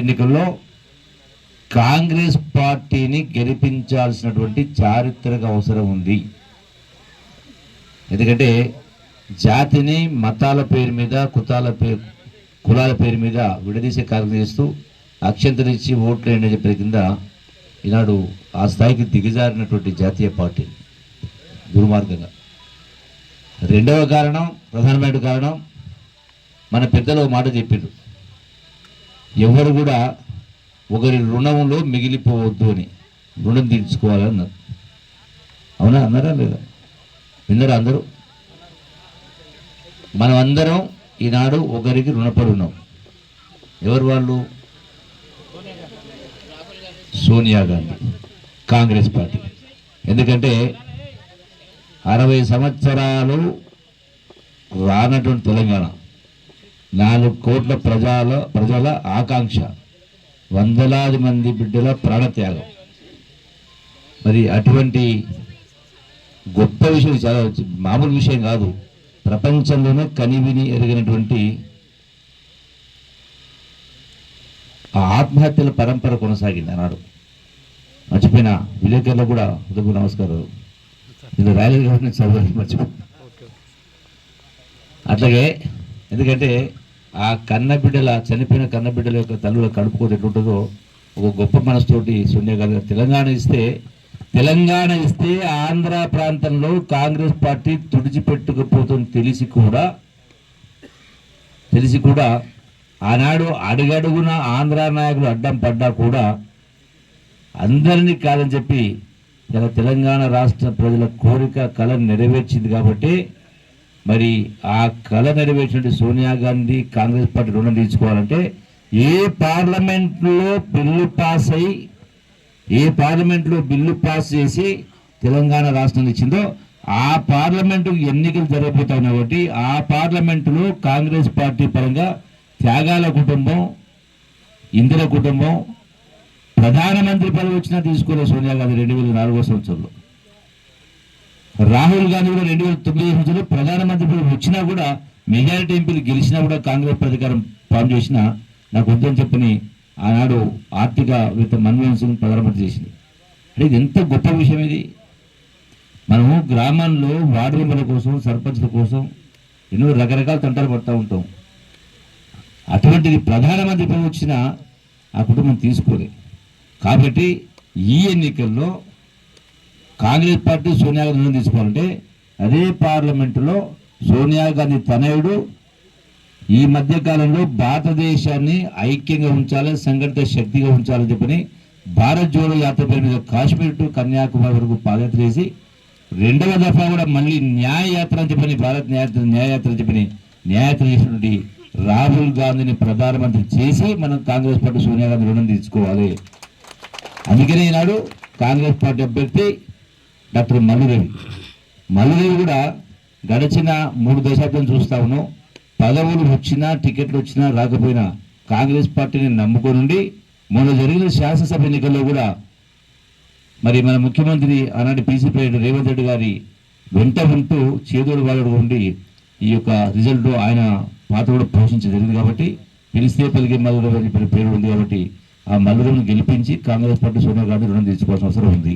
ఎన్నికల్లో కాంగ్రెస్ పార్టీని గెలిపించాల్సినటువంటి చారిత్రక అవసరం ఉంది. ఎందుకంటే జాతిని మతాల పేరు మీద కుతాల పేరు కులాల పేరు మీద విడదీసే కార్యక్రమం చేస్తూ ఓట్లు వేయండి అని చెప్పిన కింద ఈనాడు ఆ స్థాయికి దిగజారినటువంటి జాతీయ పార్టీ దుర్మార్గంగా. రెండవ కారణం ప్రధానమైన కారణం మన పెద్దలు మాట చెప్పిండ్రు ఎవరు కూడా ఒకరి రుణంలో మిగిలిపోవద్దు అని రుణం తీర్చుకోవాలని అన్నారు. అవునా? అన్నారా? లేదా? విన్నారా అందరూ? మనం అందరం ఈనాడు ఒకరికి రుణపడి ఉన్నాం ఎవరు వాళ్ళు? సోనియా గాంధీ కాంగ్రెస్ పార్టీ. ఎందుకంటే అరవై సంవత్సరాలు రానటువంటి తెలంగాణ. నాలుగు కోట్ల ప్రజల ప్రజల ఆకాంక్ష. వందలాది మంది బిడ్డల ప్రాణత్యాగం. మరి అటువంటి గొప్ప విషయం చాలా మామూలు విషయం కాదు. ప్రపంచంలోనే కనివిని ఎరిగినటువంటి ఆ ఆత్మహత్యల పరంపర కొనసాగింది అన్నాడు మర్చిపోయిన విలేకరులు కూడా ఉదకు నమస్కారం ఇది రాయలేదు కాబట్టి నేను చదవాలి మర్చిపో అట్లాగే ఎందుకంటే ఆ కన్నబిడ్డల చనిపోయిన కన్నబిడ్డల యొక్క తల్లుల కడుపుకోతే ఎటుంటుందో ఒక గొప్ప మనసుతోటి సోనియా గాంధీ గారు తెలంగాణ ఇస్తే తెలంగాణ ఇస్తే ఆంధ్ర ప్రాంతంలో కాంగ్రెస్ పార్టీ తుడిచిపెట్టుకుపోతుంది తెలిసి కూడా తెలిసి కూడా ఆనాడు అడుగడుగున ఆంధ్ర నాయకులు అడ్డం పడ్డా కూడా అందరినీ కాదని చెప్పి ఇలా తెలంగాణ రాష్ట్ర ప్రజల కోరిక కళ నెరవేర్చింది కాబట్టి మరి ఆ కళ నెరవేర్చిన సోనియా గాంధీ కాంగ్రెస్ పార్టీ రుణం తీసుకోవాలంటే ఏ పార్లమెంట్లో బిల్లు పాస్ అయి ఏ పార్లమెంట్లో బిల్లు పాస్ చేసి తెలంగాణ రాష్ట్రం ఇచ్చిందో ఆ పార్లమెంటు ఎన్నికలు జరగబోతాయి కాబట్టి ఆ పార్లమెంటులో కాంగ్రెస్ పార్టీ పరంగా త్యాగాల కుటుంబం ఇందిర కుటుంబం ప్రధానమంత్రి పదవి వచ్చినా తీసుకోలేదు సోనియా గాంధీ రెండు వేల నాలుగో సంవత్సరంలో. రాహుల్ గాంధీ కూడా రెండు వేల తొమ్మిది సంవత్సరంలో ప్రధానమంత్రి పదవి వచ్చినా కూడా మెజారిటీ ఎంపీలు గెలిచినా కూడా కాంగ్రెస్ ప్రతికారం ఫామ్ చేసిన నాకు వద్దని చెప్పని ఆనాడు ఆర్థిక విత్త మన్మోహన్ సింగ్ ప్రధానమంత్రి చేసింది. అంటే ఇది ఎంత గొప్ప విషయం ఇది. మనము గ్రామాల్లో వార్డు మెంబర్ల కోసం సర్పంచ్ల కోసం ఎన్నో రకరకాల తంటాలు పడుతూ ఉంటాం. అటువంటిది ప్రధానమంత్రి పదవి వచ్చినా ఆ కుటుంబం తీసుకోలే. కాబట్టి ఈ ఎన్నికల్లో కాంగ్రెస్ పార్టీ సోనియా గాంధీ నిర్ణయం తీసుకోవాలంటే అదే పార్లమెంటులో సోనియా గాంధీ తనయుడు ఈ మధ్య కాలంలో భారతదేశాన్ని ఐక్యంగా ఉంచాలి సంఘటిత శక్తిగా ఉంచాలని చెప్పని భారత్ జోడో యాత్ర పేరు మీద కాశ్మీర్ టు కన్యాకుమారి వరకు పాదయాత్ర చేసి రెండవ దఫా కూడా మళ్ళీ న్యాయయాత్ర అని చెప్పని భారత్ న్యాయ న్యాయయాత్ర అని చెప్పని న్యాయయాత్ర చేసినటువంటి రాహుల్ గాంధీని ప్రధానమంత్రి చేసి మనం కాంగ్రెస్ పార్టీ సోనియా గాంధీ రుణం తీసుకోవాలి. అందుకనే ఈనాడు కాంగ్రెస్ పార్టీ అభ్యర్థి డాక్టర్ మల్లుదేవి. మల్లుదేవి కూడా గడిచిన మూడు దశాబ్దం చూస్తా ఉన్నాం. పదవులు వచ్చినా టికెట్లు వచ్చినా రాకపోయినా కాంగ్రెస్ పార్టీని నమ్ముకోనుండి మొన్న జరిగిన శాసనసభ ఎన్నికల్లో కూడా మరి మన ముఖ్యమంత్రి ఆనాటి పీసీ ప్రెసిడెంట్ రేవంత్ రెడ్డి గారి వెంట ఉంటూ చేదోడు వాళ్ళు ఉండి ఈ యొక్క రిజల్ట్ ఆయన పాత్ర కూడా పోషించి జరిగింది కాబట్టి పిలిస్తే పలికే మల్లురవి అని పేరు ఉంది కాబట్టి ఆ మల్లురవిని గెలిపించి కాంగ్రెస్ పార్టీ సోనియా గాంధీ రుణం తీసుకోవాల్సిన అవసరం ఉంది.